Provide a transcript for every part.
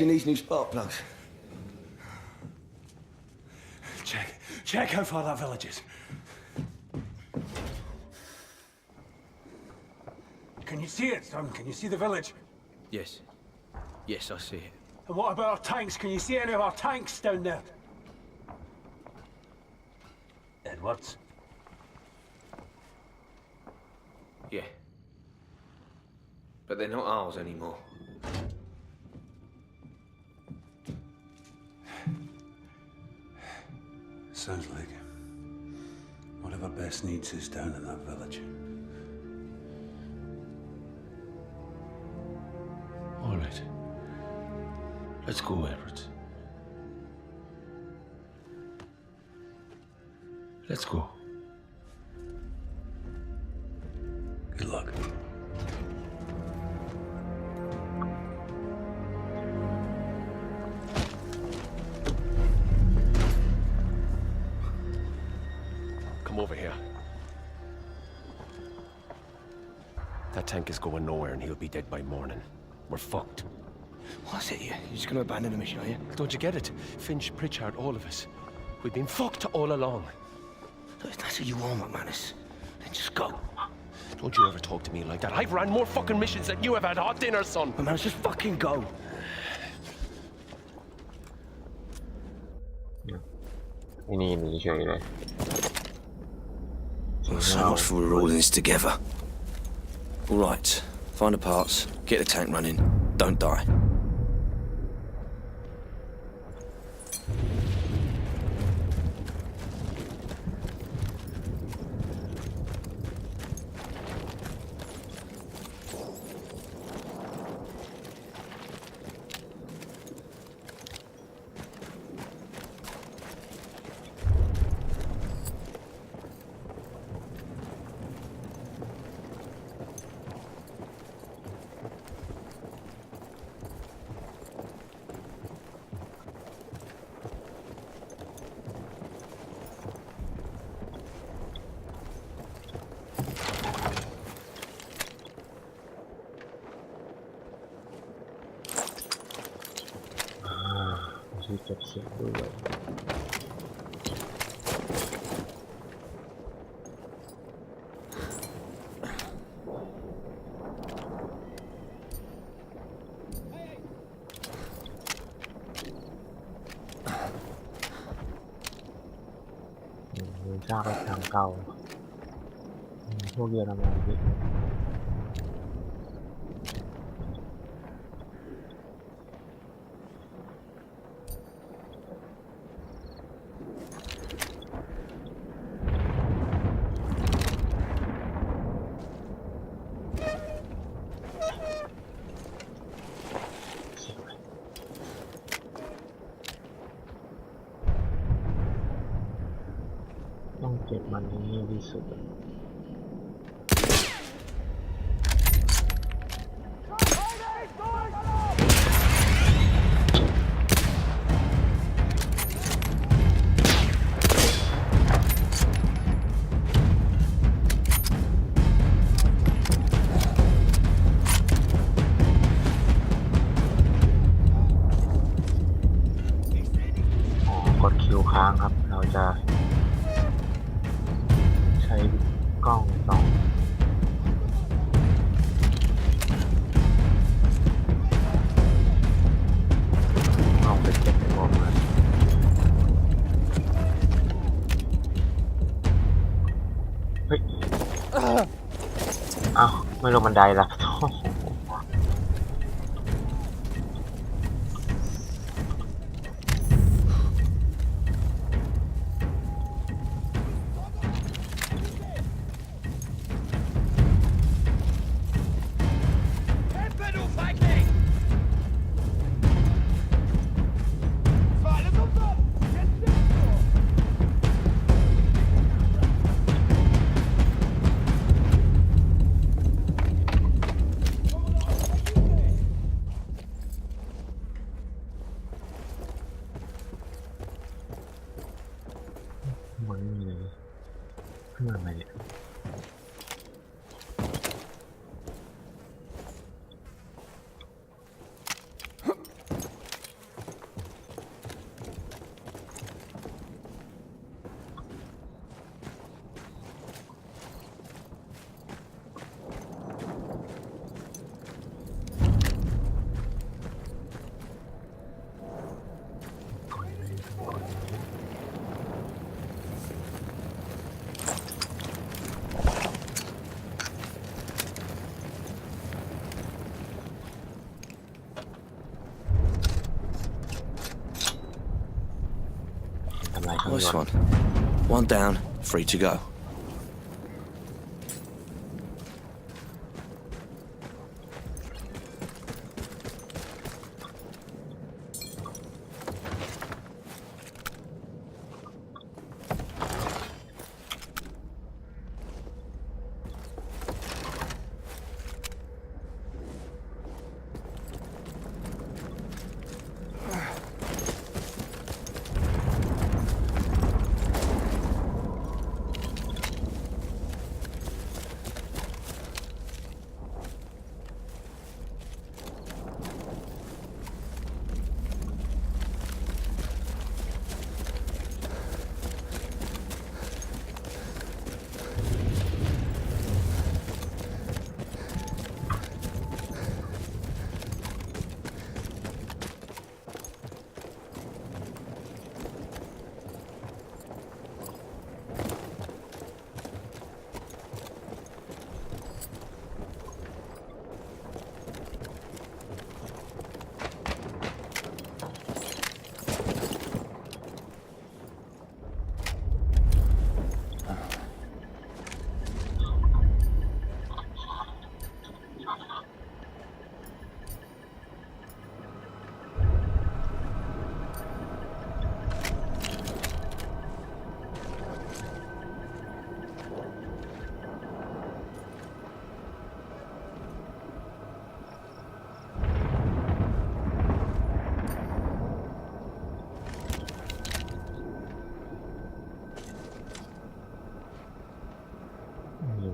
she needs new spark plugs. Check. Check how far that village is. Can you see it, son? Can you see the village? Yes. Yes, I see it. And what about our tanks? Can you see any of our tanks down there? Edwards? Yeah. But they're not ours anymore. Sounds like whatever Bess needs is down in that village. All right. Let's go, Everett. Let's go. Good luck. You'll be dead by morning. We're fucked. What's it, you? You're just gonna abandon the mission, are you? Don't you get it? Finch, Pritchard, all of us. We've been fucked all along. Look, if that's what you want, McManus, then just go. Don't you ever talk to me like that. I've ran more fucking missions than you have had hot dinners, son. McManus, just fucking go. Ini ini sorry lah. So much for we're all in this together. All right find the parts, get the tank running, don't die. chặt chẽ như vậy ra cái thằng cầu hôm kia là mình เฮ้ยอ้าวไม่ลงบันไดละโถ่ เมืองอะไรเนี่ Nice one. One down, free to go.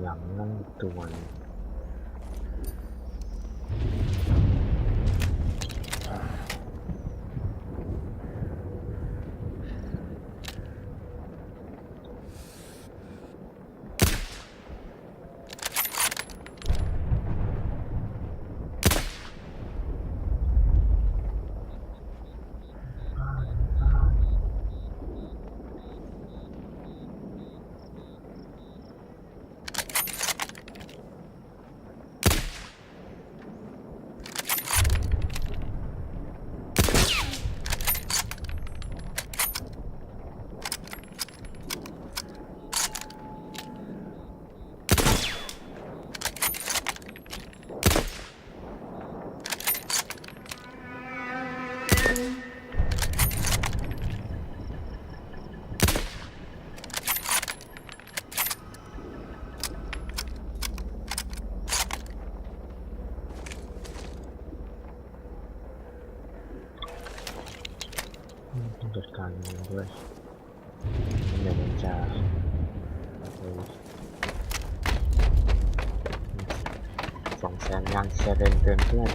หลังนั่งตัว ของแซมยังเซเว่นเพื่อน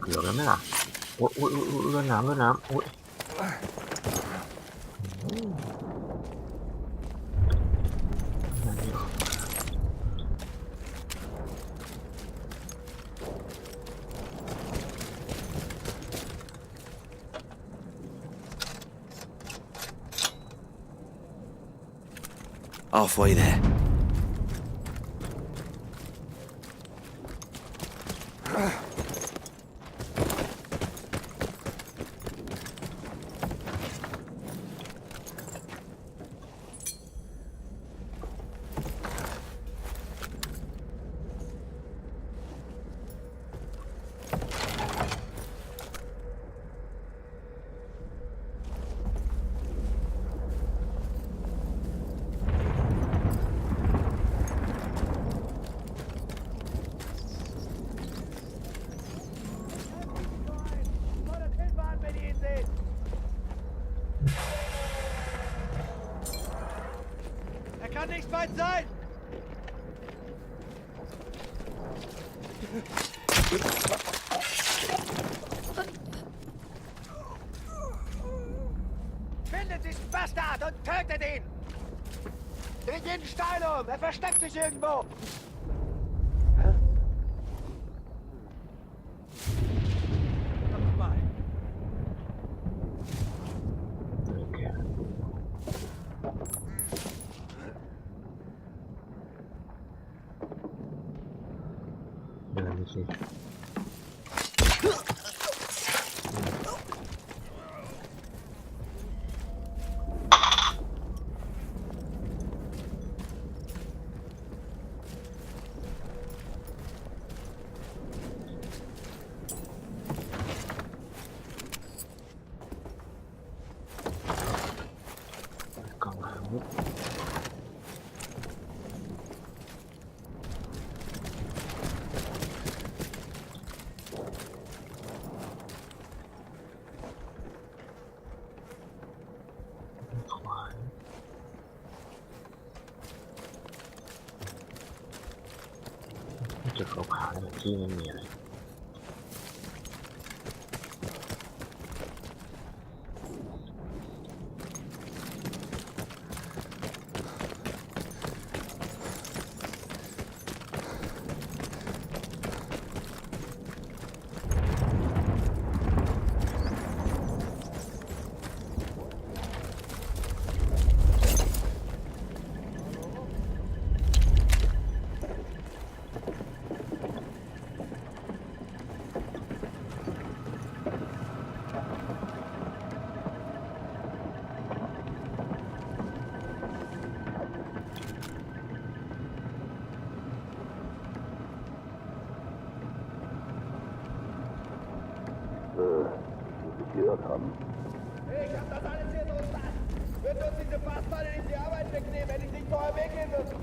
เกือบแล้วไหมล่ะอุ้ยอุ้ยอุ้ยอุ้ยเรือน้ำเรือน้ำอุ้ย nicht weit sein! Findet diesen Bastard und tötet ihn! Dreht jeden Stein um! Er versteckt sich irgendwo! Değilim yani. gehört haben. Ich hab das alles hier so stand. Wird uns diese Fassbeine nicht die Arbeit wegnehmen, wenn ich nicht vorher weggehen würde.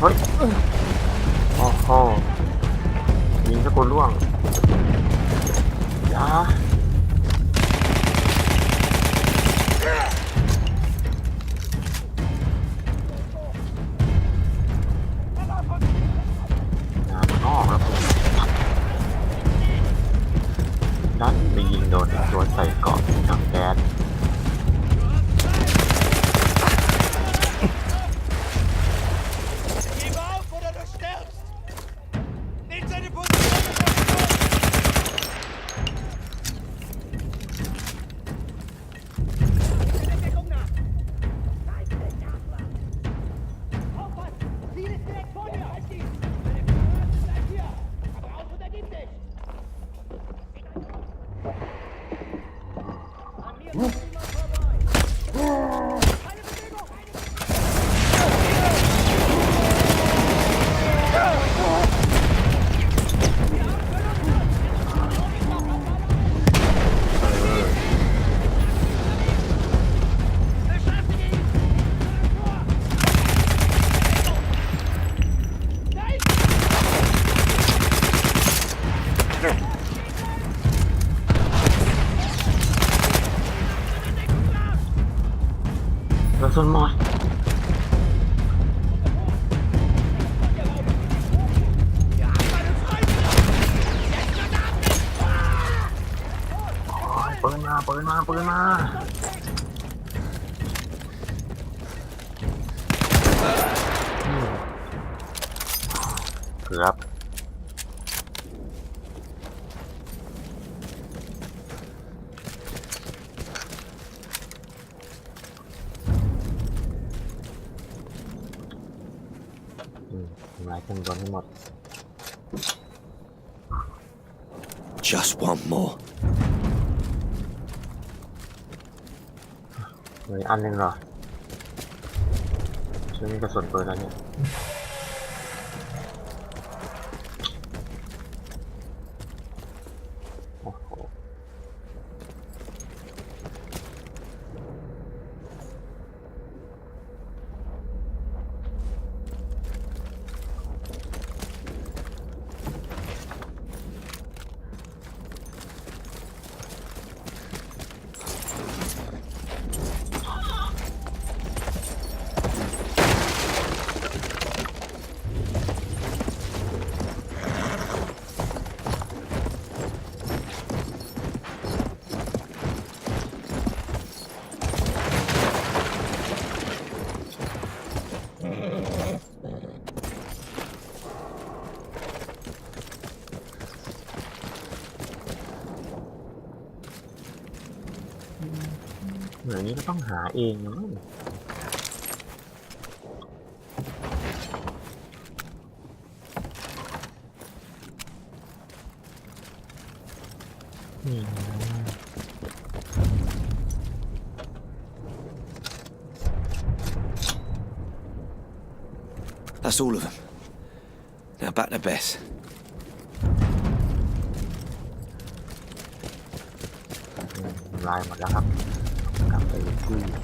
เฮ้ยโอ้โหยิงสกุลล่วงอย่า นมอปืนมาปืนมาปืนมา ทำลายเครื่องยนต์ให้หมด Just one more. เหลืออกอันหนึ่งเหรอช่วยมีกระสุนปืนแล้วเนี่ย นนี้ก็ต้องหาเองนะมั้งนี่นะ That's all of them. Now back to Bess. ทำลายหมดแล้วครับ Itu yang.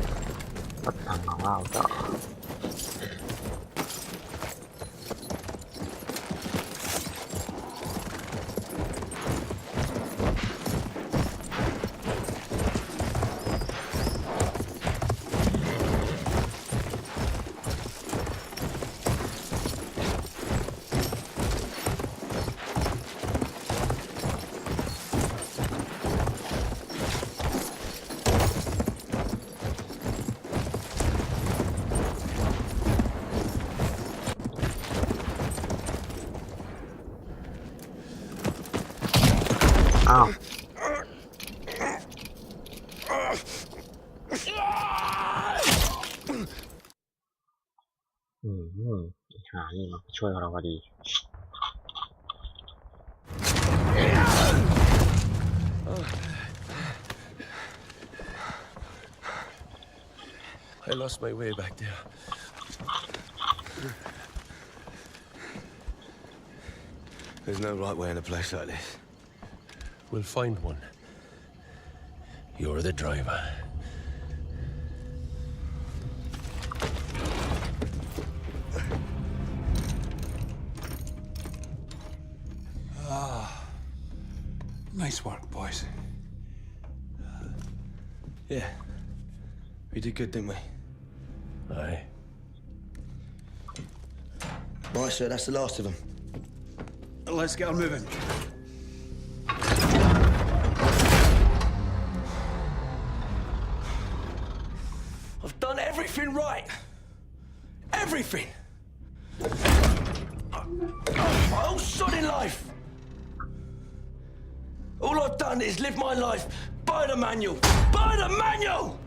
อ้หานี่มันช่วยเราพอดี I lost my way back there. There's no right way in a place like this. We'll find one. You're the driver. We did good, didn't we? Aye. Right, sir, that's the last of them. Let's get on moving. I've done everything right. Everything. My whole sodding life. All I've done is live my life by the manual. By the manual!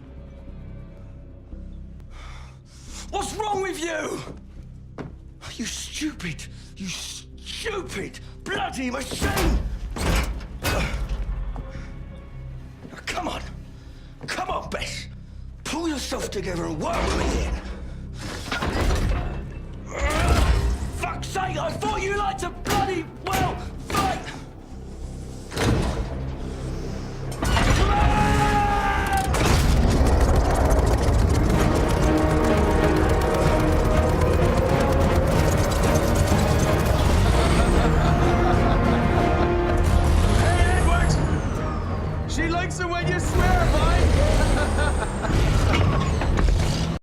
What's wrong with you? You stupid, you stupid, bloody machine! Now, come on. Come on, Bess. Pull yourself together and work with here. Fuck's sake, I thought you liked to bloody well